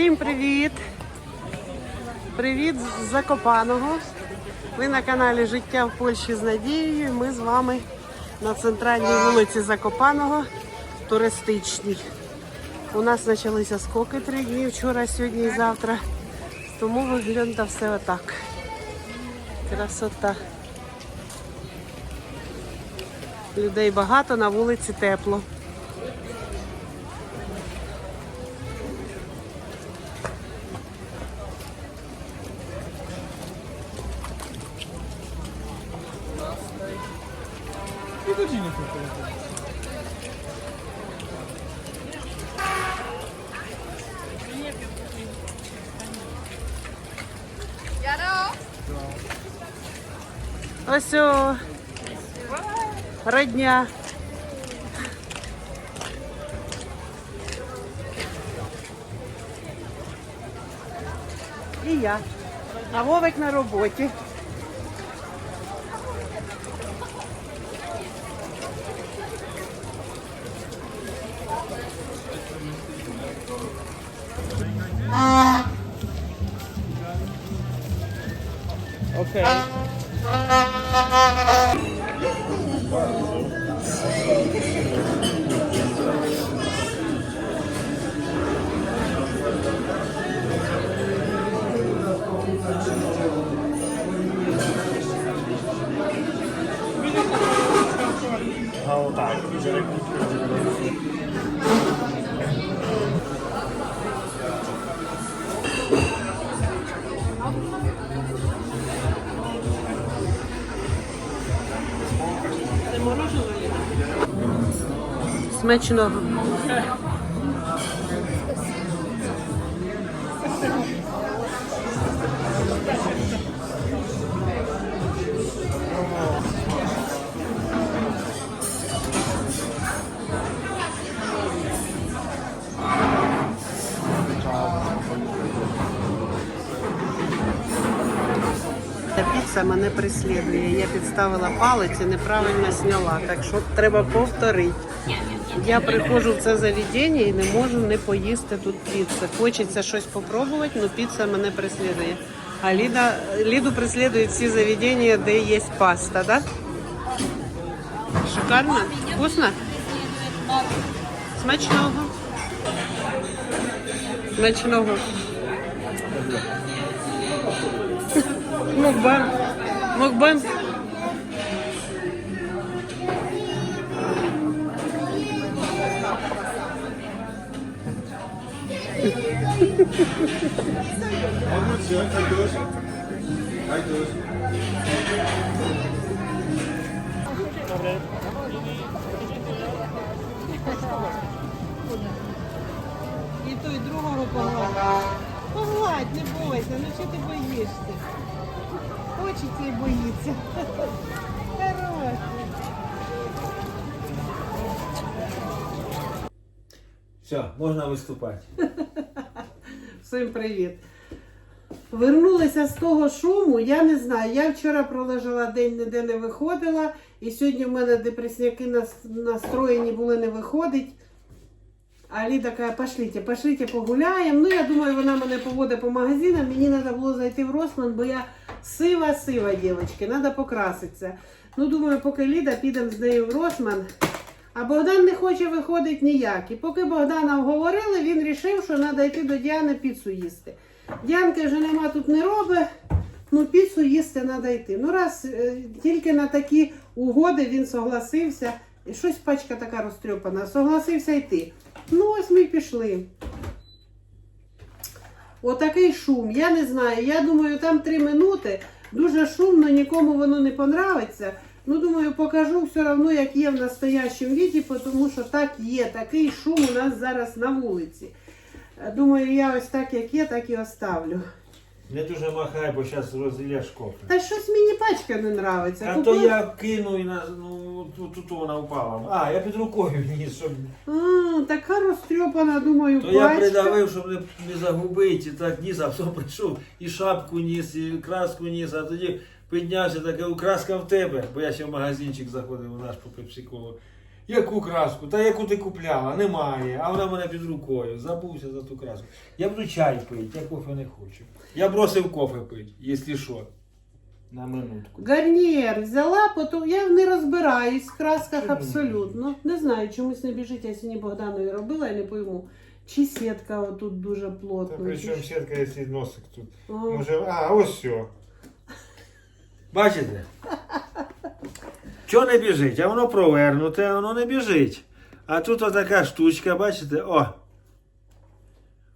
Всім привіт! Привіт з Закопаного. Ви на каналі Життя в Польщі з Надією. Ми з вами на центральній вулиці Закопаного, туристичній. У нас почалися скоки три дні, вчора, сьогодні і завтра. Тому виглядає все отак. Красота. Людей багато, на вулиці тепло. Ось о, родня. І я. А Вовик на роботі. Смачного. Ця піца мене преслідує. Я підставила палець і неправильно зняла, так що треба повторити. Я приходжу в це заведення і не можу не поїсти тут піци. Хочеться щось спробувати, але піца мене преслідує. А Ліда, Ліду преслідують всі заведення, де є паста, да? Шикарно? Вкусно? Смачного. Смачного. Мукбан. Мукбан. І ту, і другого погладь. Погладь, не бойся, ну що ти боїшся? Хочеться і боїться. Хороший. Все, можна виступати. Всім привіт. Вернулися з того шуму, я не знаю. Я вчора пролежала день, ніде не виходила, і сьогодні в мене депресняки настроєні були не виходить. А Ліда каже, пошліть, пошліть, погуляємо. Ну, я думаю, вона мене поводить по магазинам. Мені треба було зайти в Росман, бо я сива-сива, дівчатки, треба покраситися. Ну, думаю, поки Ліда підемо з нею в Росман. А Богдан не хоче виходити ніяк. І поки Богдана вговорили, він вирішив, що треба йти до Діани піцу їсти. Діанки вже нема тут не робить, ну піцу їсти треба йти. Ну раз е, тільки на такі угоди він согласився, і щось пачка така розтрьопана, согласився йти. Ну ось ми й пішли. Отакий шум. Я не знаю. Я думаю, там три минути. Дуже шумно, нікому воно не понравиться. Ну, думаю, покажу все одно, як є в настоящому віді, тому що так є. Такий шум у нас зараз на вулиці. Е, Думаю, я ось так, як є, так і оставлю. Не дуже махай, бо зараз розілля шкофи. Та щось мені пачка не нравиться. А Купила- то я кину і на, ну, тут, тут вона впала. А, я під рукою ніс, щоб... А, така розтрьопана, думаю, То я придавив, щоб не, не загубити, так ніс, а потім прийшов і шапку ніс, і краску ніс, а тоді піднявся, таке краска в тебе, бо я ще в магазинчик заходив у наш по пепсиколу. Яку краску? Та яку ти купляла? Немає. А вона в мене під рукою. Забувся за ту краску. Я буду чай пити, я кофе не хочу. Я бросив кофе пити, якщо що. На минутку. Гарнієр взяла, потім я не розбираюсь в красках Чому? абсолютно. Не знаю, чомусь не біжить, я сьогодні Богданові робила, я не пойму. Чи сітка отут дуже плотно. причому сітка, якщо носик тут. О, Може, а, ось все. Бачите? Що не біжить? А воно провернуте, а воно не біжить. А тут отака штучка, бачите? О.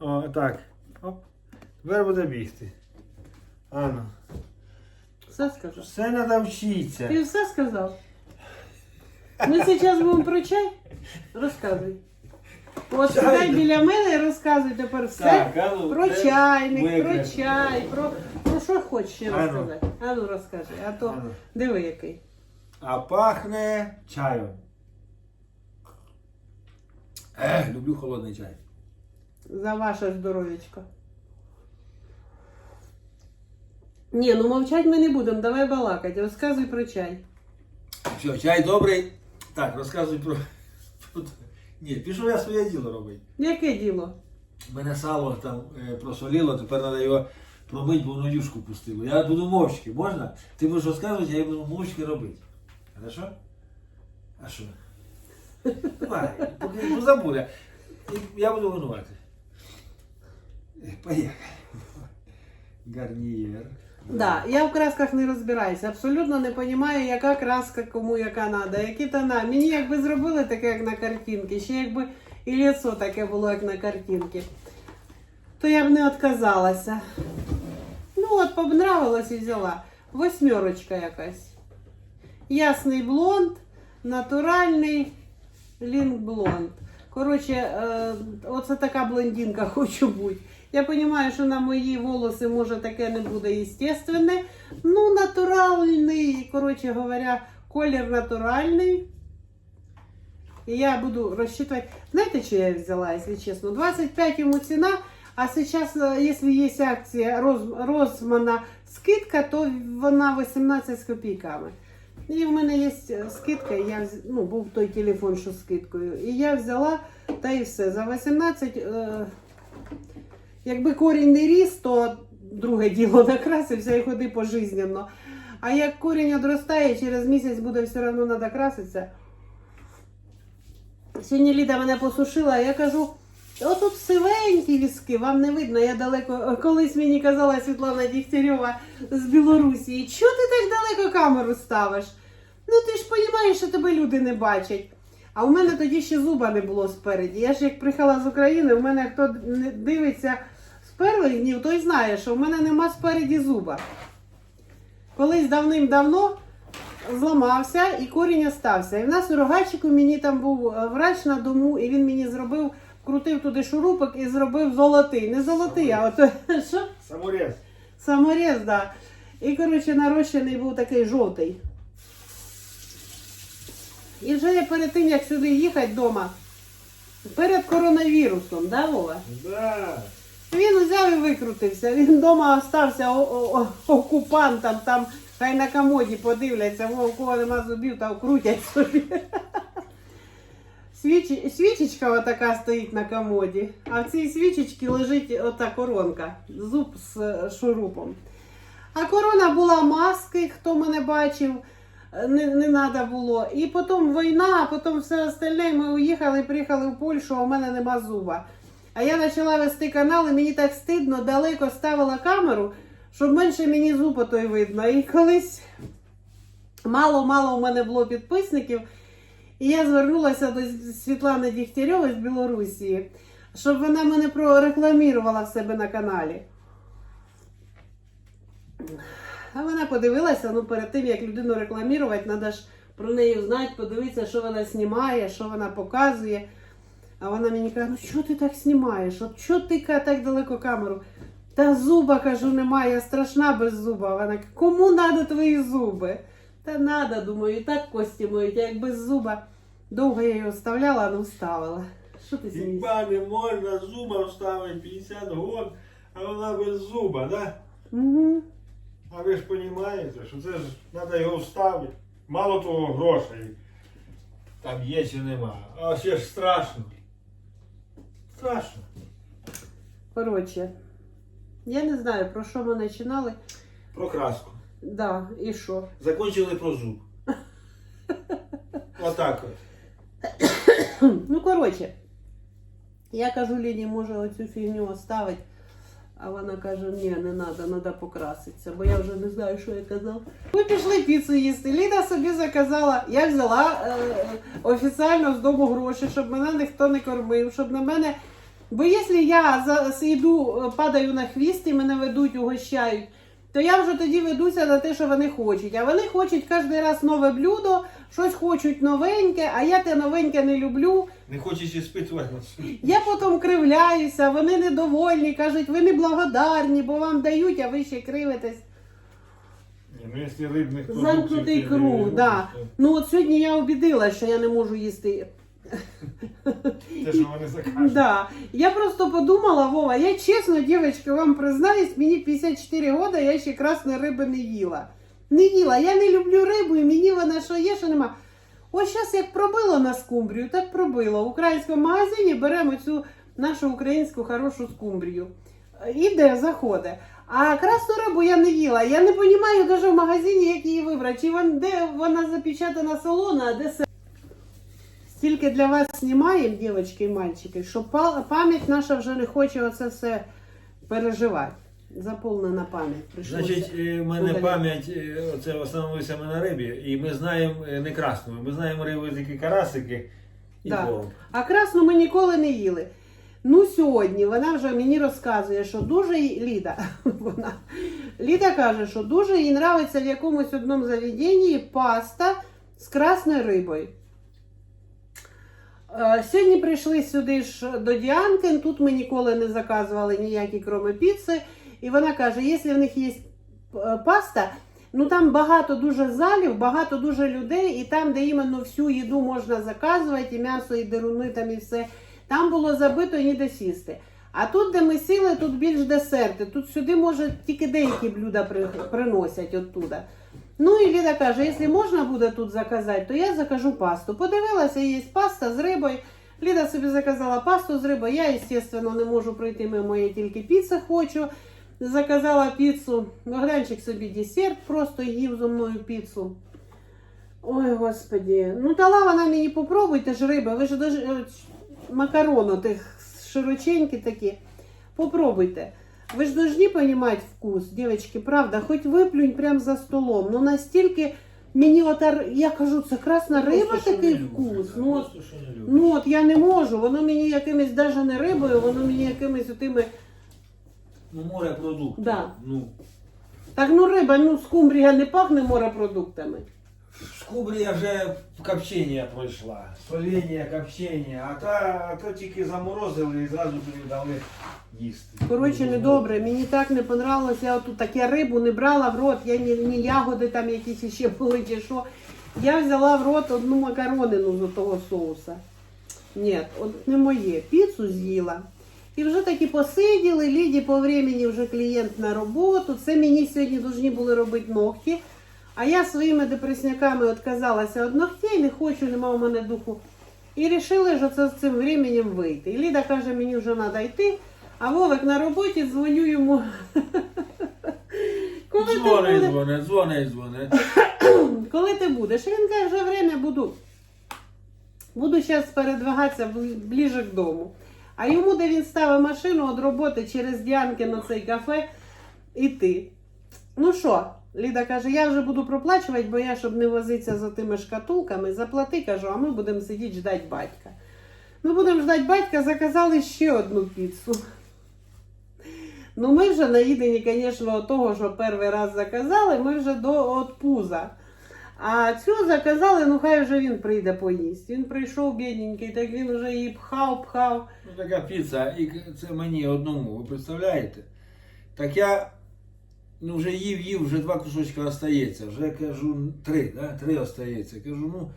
О, так. Оп. Тепер буде бігти. Ану. Все скажу. Все треба вчитися. Ти все сказав? Ми зараз будемо про чай? Розказуй. От сідай біля мене і розказуй тепер все. Так, а ну, Про чайник, про чай, про, про що хочеш ще розказати. А ну розкажи, а то А ну. диви який. А пахне чаєм. Ех, люблю холодний чай. За ваше здоров'ячко. Ні, ну мовчать ми не будемо, давай балакати. Розказуй про чай. Все, чай добрий. Так, розказуй про. про- Ні, пішов я своє діло робити. Яке діло? Мене сало там е, просоліло, тепер треба його промити, бо воно юшку пустило. Я буду мовчки, можна? Ти будеш розказувати, я буду мовчки робити. Хорошо? А що? Давай, поки забуде. Я буду винуватий. Е, Поїхали. Гарнієр. Да, я в красках не розбираюся. Абсолютно не розумію, яка краска кому яка треба, які тона. Мені якби зробили таке, як на картинці, ще якби і лицо таке було, як на картинці, то я б не відказалася. Ну от, понравилось і взяла. Восьмерочка якась. Ясний блонд, натуральний лінк блонд. Коротше, е, оце така блондинка хочу бути. Я розумію, що на мої волоси може таке не буде естественне. Ну, натуральний, коротше говоря, колір натуральний. І я буду розчитувати. Знаєте, що я взяла, якщо чесно? 25 йому ціна, а зараз, е, якщо є акція Роз- Розмана скидка, то вона 18 з копійками. І в мене є е, скидка, я ну, був той телефон, що скидкою. І я взяла та і все. За 18, е, якби корінь не ріс, то друге діло накрасився і ходи пожизненно. А як корінь одростає, через місяць буде все одно треба краситися. Сьогодні Ліда мене посушила, а я кажу, отут сивенькі візки, вам не видно, я далеко. Колись мені казала Світлана Дігтярьова з Білорусі, чого ти так далеко камеру ставиш? Ну ти ж розумієш, що тебе люди не бачать. А у мене тоді ще зуба не було спереді. Я ж як приїхала з України, у мене хто дивиться з перших днів, той знає, що в мене нема спереді зуба. Колись давним-давно зламався і корінь остався. І в нас у рогачику мені там був е, врач на дому, і він мені зробив, крутив туди шурупок і зробив золотий. Не золотий, а от що? Саморез. Саморез, да. І, коротше, нарощений був такий жовтий. І вже я перед тим, як сюди їхати вдома, перед коронавірусом, да, Вова? Да. Він взяв і викрутився. Він вдома остався о- о- о- окупантом, там хай на комоді подивляться, у кого нема зубів, там крутять собі. Свіч... Свічечка отака стоїть на комоді, а в цій свічечці лежить ота коронка, зуб з шурупом. А корона була маски, хто мене бачив, не, не треба було. І потім війна, а потім все остальне. Ми уїхали, приїхали в Польщу, а у мене нема зуба. А я почала вести канал, і мені так стидно, далеко ставила камеру, щоб менше мені зуба той видно. І колись мало-мало у мене було підписників. І я звернулася до Світлани Дігтярьової з Білорусі, щоб вона мене прорекламувала в себе на каналі. А вона подивилася, ну перед тим, як людину рекламувати, треба ж про неї знати, подивитися, що вона знімає, що вона показує. А вона мені каже, ну що ти так знімаєш? От що ти так далеко камеру? Та зуба, кажу, немає, я страшна без зуба. Вона каже, кому треба твої зуби? Та надо, думаю, і так кості моють, як без зуба. Довго я його вставляла, ну вставила. Що ти смієшся? Хіба не можна зуба вставити 50 год, а вона без зуба, да? Угу. А ви ж розумієте, що це ж треба його вставити. Мало того грошей. Там є чи нема. А ще ж страшно. Страшно. Коротше, я не знаю, про що ми починали. Про краску. Да, і що? Закончили про зуб. Отак от. Ну, коротше, я кажу Ліні, може оцю фігню оставити. А вона каже, ні, не треба, треба покраситися, бо я вже не знаю, що я казав. Ми пішли піцу їсти. Ліна собі заказала, я взяла е, офіціально з дому гроші, щоб мене ніхто не кормив, щоб на мене. Бо якщо я за, йду, е, падаю на хвіст і мене ведуть, угощають, то я вже тоді ведуся на те, що вони хочуть. А вони хочуть кожен раз нове блюдо, щось хочуть новеньке, а я те новеньке не люблю. Не хочеш іспитувати. Я потім кривляюся, вони недовольні, кажуть, ви неблагодарні, бо вам дають, а ви ще кривитесь. Ну якщо рибних Замкнутий круг, любиш, да. Ну от сьогодні я обідила, що я не можу їсти. Да. Я просто подумала, Вова, я чесно, дівчатки, вам признаюсь, мені 54 роки, я ще красної риби не їла. Не їла. Я не люблю рибу, і мені вона що є, що нема. Ось зараз як пробило на скумбрію, так пробило. В українському магазині беремо цю нашу українську хорошу скумбрію. Іде, заходить. А красну рибу я не їла. Я не розумію навіть в магазині, як її вибрати. Чи вон, де вона запечатана салона, а де Стільки для вас знімаємо, дівчатки і мальчики, що пам'ять наша вже не хоче оце все переживати. Заповнена пам'ять. Прийшлося. Значить, е, в мене удаляти. пам'ять, е, оце ми на рибі, і ми знаємо е, не красну, ми знаємо рибу тільки карасики і Да. плов. А красну ми ніколи не їли. Ну, сьогодні вона вже мені розказує, що дуже їй- Ліда. Вона, Ліда каже, що дуже їй нравиться в якомусь одному заведенні паста з красною рибою. Е, Сьогодні прийшли сюди ж до Діанки, тут ми ніколи не заказували ніякі кроме піци. І вона каже, якщо в них є е, паста, ну там багато дуже залів, багато дуже людей, і там, де іменно всю їду можна заказувати, і м'ясо, і деруни, там і все, там було забито ніде сісти. А тут, де ми сіли, тут більш десерти. Тут сюди, може, тільки деякі блюда при- приносять оттуда. Ну і Ліда каже, якщо можна буде тут заказати, то я закажу пасту. Подивилася, є паста з рибою. Ліда собі заказала пасту з рибою. Я, звісно, не можу пройти мимо, я тільки піци хочу. Заказала піцу. Богданчик собі десерт просто їв зо мною піцу. Ой, господі. Ну, дала вона мені попробуйте ж риби. Ви ж даже е, макарону тих широченькі такі. Попробуйте. Ви ж должны понимать вкус, девочки, правда, хоч виплюнь прямо за столом. Ну настільки мені ота, я кажу, це красна риба Просто, що такий не вкус. любиш, Ну, от, просто, що не любиш. ну от я не можу, воно мені якимось даже не рибою, воно мені якимись отими. Ну, морепродукти. Да. Ну, Так ну риба, ну скумбрія не пахне морепродуктами. Скумбрія вже копчення пройшла. Соління, копчення, а та, а то тільки заморозили і зразу тобі дали їсти. Коротше, недобре, мені так не понравилось. Я отут так я рибу не брала в рот, я ні, ні ягоди там якісь ще були чи що. Я взяла в рот одну макаронину з того соуса. Ні, от не моє. Піцу з'їла. І вже таки посиділи, Ліді по времени вже клієнт на роботу. Це мені сьогодні повинні були робити ногті. А я своїми депресняками відказалася від ногтей, не хочу, нема у мене духу. І вирішили, що це з цим временем вийти. І Ліда каже, мені вже треба йти. А Вовик на роботі дзвоню йому. Коли ти, Дзвони, буде, дзвони, дзвони, дзвони. коли ти будеш? І Він каже, вже время буду. Буду зараз передвигатися бли- ближе к дому. А йому, де він ставив машину від роботи через Діанки на цей кафе, іти. Ну що, Ліда каже, я вже буду проплачувати, бо я, щоб не возитися за тими шкатулками, заплати, кажу, а ми будемо сидіти ждати батька. Ми будемо ждати батька, заказали ще одну піцу. Ну, ми вже наїдені, звісно, того, що перший раз заказали, ми вже до от пуза. А цю заказали, ну хай вже він прийде поїсть. Він прийшов бідненький, так він вже її пхав, пхав. Ну така піца, і це мені одному, ви представляєте? Так я ну, вже їв, їв, вже два кусочки остається. Вже кажу, три, да? три остається. Кажу, ну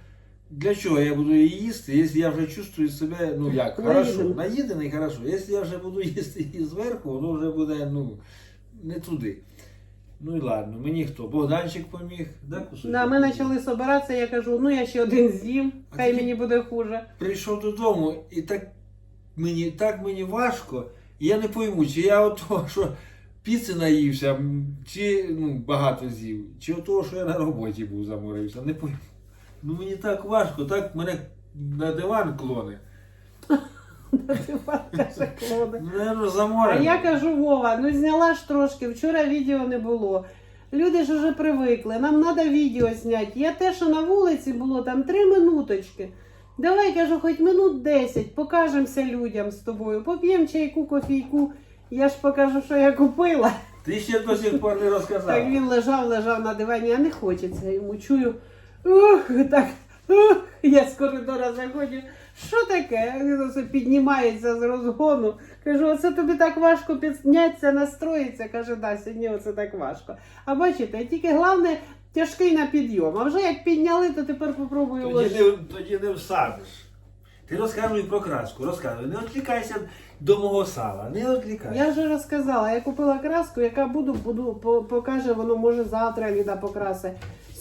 для чого я буду її їсти, якщо я вже чувствую себе, ну як, хорошо, Наїдений. наїдений, хорошо. Якщо я вже буду їсти її зверху, воно вже буде ну, не туди. Ну і ладно, мені хто? Богданчик поміг, да, кусочок? Да, ми почали збиратися, я кажу, ну я ще один з'їм, хай мені буде хуже. Прийшов додому і так мені, так мені важко, і я не пойму, чи я от того, що піци наївся, чи ну, багато з'їв, чи от того, що я на роботі був заморився, не пойму. Ну мені так важко, так мене на диван клоне. Каже, Клоди. Ну, А заморений. я кажу, Вова, ну зняла ж трошки, вчора відео не було. Люди ж вже привикли, нам треба відео зняти. Я те, що на вулиці було, там три минуточки. Давай, кажу, хоч минут 10, покажемося людям з тобою. Поп'ємо чайку, кофійку. Я ж покажу, що я купила. Ти ще до сих пор не розказав. Так він лежав, лежав на дивані, а не хочеться йому. Чую, ух, так, ух, я з коридора заходжу. Що таке? Він оце піднімається з розгону. Кажу, оце тобі так важко піднятися, настроїться. Каже, да, сьогодні оце так важко. А бачите, тільки головне тяжкий на підйом. А вже як підняли, то тепер попробую Тоді не, тоді не всадиш. Ти розказуй про краску, розказуй. Не відлікайся до мого сала, не відлікайся. Я вже розказала, я купила краску, яка буду, буду по- покаже, воно може завтра Ліда покрасе.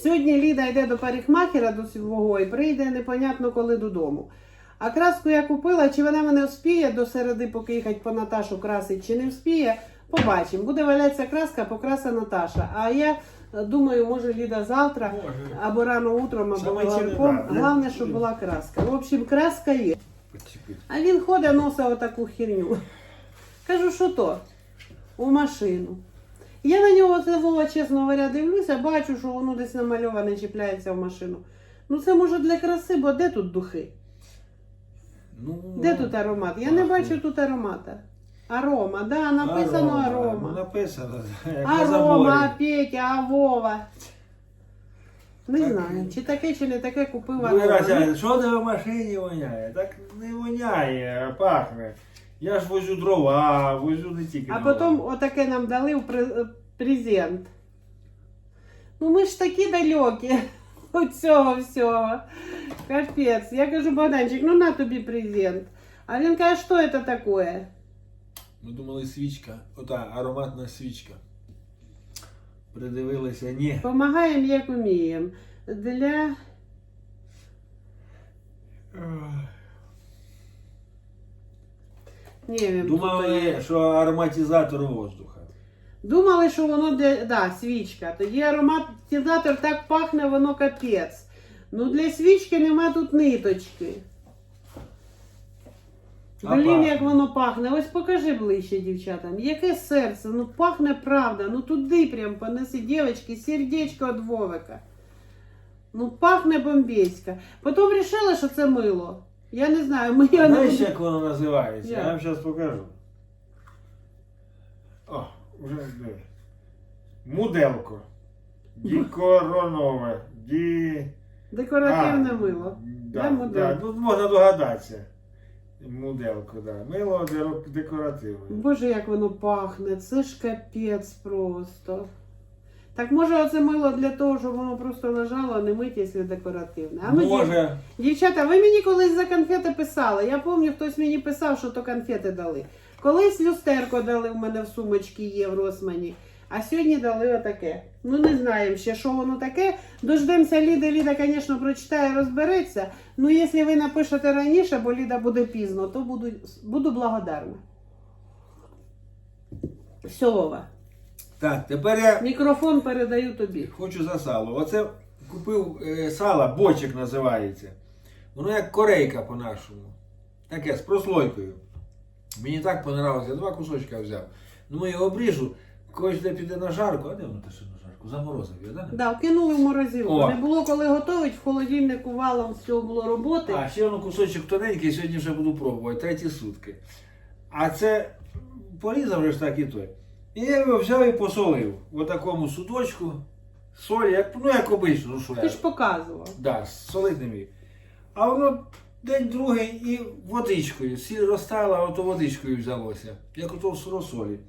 Сьогодні Ліда йде до парикмахера до свого і прийде непонятно коли додому. А краску я купила, чи вона мене вспіє до середи, поки їхати по Наташу красить, чи не вспіє, побачимо. Буде валятися краска, покраса Наташа. А я думаю, може Ліда завтра Може. або рано утром, або Саме да? Головне, щоб була краска. В общем, краска є. А він ходить, носить отаку херню. Кажу, що то? У машину. Я на нього Вова, чесно говоря, дивлюся, бачу, що воно десь намальоване, чіпляється в машину. Ну це може для краси, бо де тут духи? Ну, Де тут аромат? Я не пахне. бачу тут аромата. Арома, да, написано Ну, арома. написано. як на заборі. Арома, а Петя, а Вова. Не Так. знаю, чи таке, чи не таке купив Другий арома. раз я, що тебе в машині воняє? Так не воняє, а пахне. Я ж возю дрова, возю не тільки А дрова. потім отаке нам дали в пре- презент. Ну ми ж такі далекі від цього всього. Капець. Я кажу, Богданчик, ну на тобі презент. А він каже, що це таке? Ми думали свічка, ота ароматна свічка. Придивилися, ні. Помагаємо, як уміємо. Для. Ні, Думали, тут, що ароматизатор воздуха. Думали, що воно для. Да, свічка. Тоді ароматизатор так пахне, воно капець. Ну для свічки нема тут ниточки. Блін, як воно пахне. Ось покажи ближче, дівчатам. Яке серце, ну пахне правда. Ну туди прям понеси, дівчатки, сердечко від Вовика. Ну пахне бомбейська. Потім вирішила, що це мило. Я не знаю, ми його не Знаєш, як воно називається? Я вам зараз покажу. О, вже диви. Муделко. Дікоронове. Ді... декоративне А, мило. Да, Да, да, тут можна догадатися. Муделко, да. Мило деро- декоративне. Боже, як воно пахне, це ж капець просто. Так може оце мило для того, щоб воно просто лежало, а не мить, якщо декоративне. А ну, дів- Може. Дівчата, ви мені колись за конфети писали. Я пам'ятаю, хтось мені писав, що то конфети дали. Колись люстерко дали в мене в сумочці є в Росмані. А сьогодні дали отаке. Ну не знаємо ще, що воно таке. Дождемося Ліди. Ліда, звісно, прочитає, розбереться. Ну, якщо ви напишете раніше, бо Ліда буде пізно, то буду, буду благодарна. Все, Вова. Так, тепер я Мікрофон передаю тобі. хочу за сало. Оце купив е, сало, бочик називається. Воно як корейка по-нашому. Таке з прослойкою. Мені так понравилося, я два кусочка взяв. Ну я його обріжу, когось де піде на жарку, а де воно те що на жарку? Заморозив я, да? Да, вкинули в морозилку. О. Не було коли готувати, в холодильнику валом з цього було роботи. А ще воно кусочок тоненький, сьогодні вже буду пробувати, треті сутки. А це порізав вже ж так і той. І я його взяв і посолив в такому судочку. Соль, як, ну як обично, ну що Ти ж показував. Да, солити не міг. А воно день другий і водичкою. Сіль розтала, а ото водичкою взялося. Як ото в розсолі.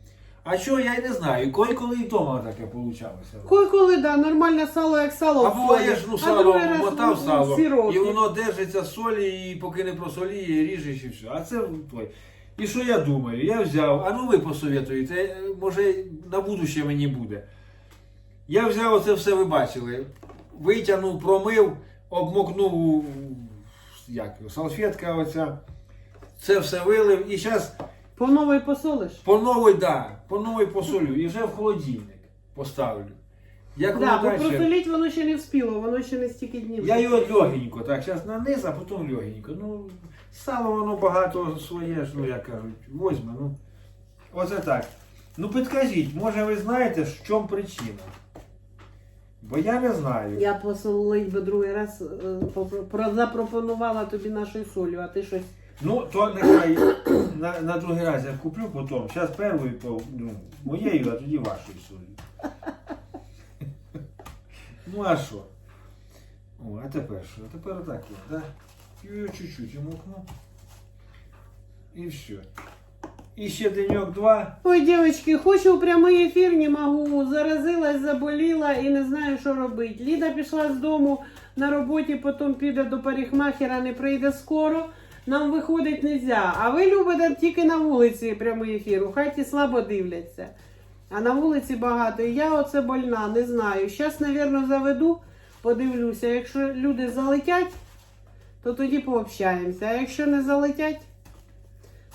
А що, я й не знаю. Кой коли і вдома таке получалося. Кой коли, да, нормальне сало, як сало. А в буває солі. ж, ну сало другий раз, мотав ну, сало, і воно держиться солі, і поки не просоліє, ріжеш і все. А це той. І що я думаю? Я взяв, а ну ви посоветуєте, е, може на будуще мені буде. Я взяв оце все, ви бачили. Витягнув, промив, обмокнув у- як, салфетка оця. Це все вилив і зараз По новій посолиш? по новій, да, по новій посолю і вже в холодильник поставлю. Як Да, воно бо дальше- просоліть воно ще не вспіло, воно ще не стільки днів. Я його легенько, так, зараз наниз, а потім легенько. Ну, сало воно багато своє ж, ну як кажуть, возьме, ну. Оце так. Ну підкажіть, може ви знаєте, в чому причина? Бо я не знаю. Я посолить би другий раз е, попро- про- запропонувала тобі нашою солью, а ти щось. Ну, то нехай на, на другий раз я куплю потім. Зараз першою, по, ну, моєю, а тоді вашою солью. Ну а що? О, а тепер що? А тепер отак от, да? І чуть-чуть умокну. І все. І ще деньок два. Ой, дівчатки, хочу в прямий ефір, не можу. Заразилась, заболіла і не знаю, що робити. Ліда пішла з дому на роботі, потім піде до парикмахера, не прийде скоро. Нам виходить не можна. А ви любите тільки на вулиці прямий ефір. У хаті слабо дивляться. А на вулиці багато. І я оце больна, не знаю. Зараз, мабуть, заведу, подивлюся. Якщо люди залетять, то тоді пообщаємося. А якщо не залетять,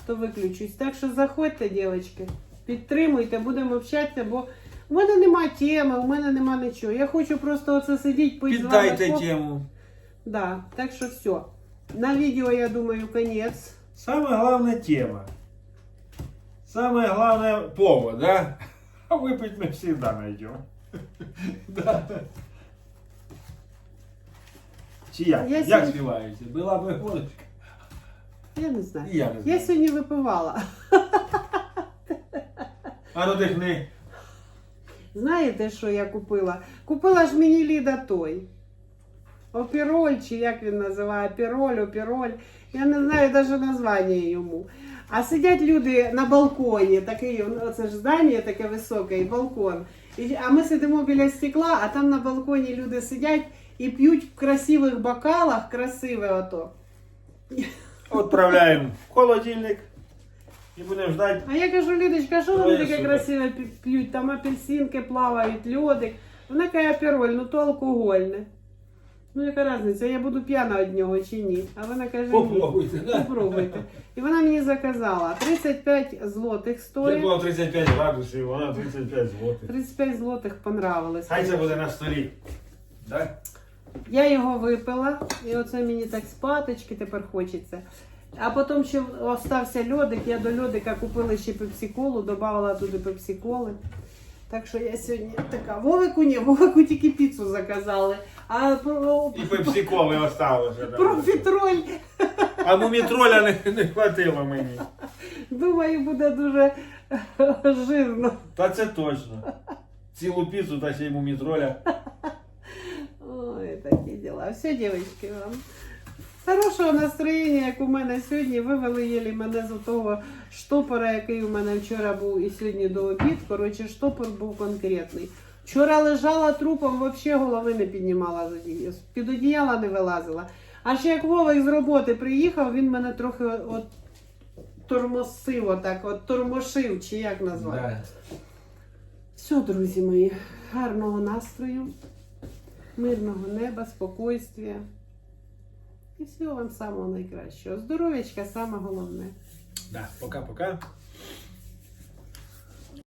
то виключусь. Так що заходьте, дівчатки, підтримуйте, будемо общатися, бо у мене нема теми, у мене нема нічого. Я хочу просто оце сидіти, вами Піддайте тему. Да, так що все. На відео, я думаю, конець. Самая главная тема. Самое главное повод, да? А выпить мы всегда найдем. Да. Чи як? Я Як сьогодні- співаєте? Була би водочка. Я не знаю. І я не Я знаю. сьогодні випивала. А ну дихни. Знаєте, що я купила? Купила ж мені Ліда той. Опіроль, чи як він називає, піроль, опіроль. Я не знаю навіть названня йому. А сидять люди на балконі, такий, оце ж здання таке високе, і балкон. І, а ми сидимо біля стекла, а там на балконі люди сидять і п'ють в красивих бокалах, красиве ото. Отправляємо в холодильник. І будемо ждати. А я кажу, Лідочка, що вони таке супер. красиве п'ють? Там апельсинки плавають, льодик. Вона каже, апероль, ну то алкогольне. Ну яка різниця, я буду п'яна від нього чи ні? А вона каже, ні. Попробуйте, да? Попробуйте. І вона мені заказала 35 злотих Це стоїть. було 35 градусів, вона 35 злотих. 35 злотих понравилось. Хай це буде на столі. Да? Я його випила, і оце мені так спаточки тепер хочеться. А потім ще остався льодик, я до льодика купила ще пепсиколу, додавала туди пепсиколи. Так що я сьогодні така, Вовику ні, Вовику тільки піцу заказали. А про, І пепсиколи осталося. там. профітроль, А мумітроля не, не хватило мені. думаю, буде дуже жирно. Та це точно. Цілу піцу та ще й мумітроля. Ой, такі діла. Все, дівчатки, вам. Хорошого настроєння, як у мене сьогодні. Вивели єлі мене з того штопора, який у мене вчора був і сьогодні до обід. Коротше, штопор був конкретний. Вчора лежала трупом, взагалі голови не піднімала під одіяла не вилазила. Аж як Вовик з роботи приїхав, він мене трохи от тормосив, отак, от тормошив, чи як назвати. Да. Все, друзі мої, гарного настрою, мирного неба, спокойствия. І всього вам самого найкращого. Здоров'ячка саме головне. Да, пока-пока.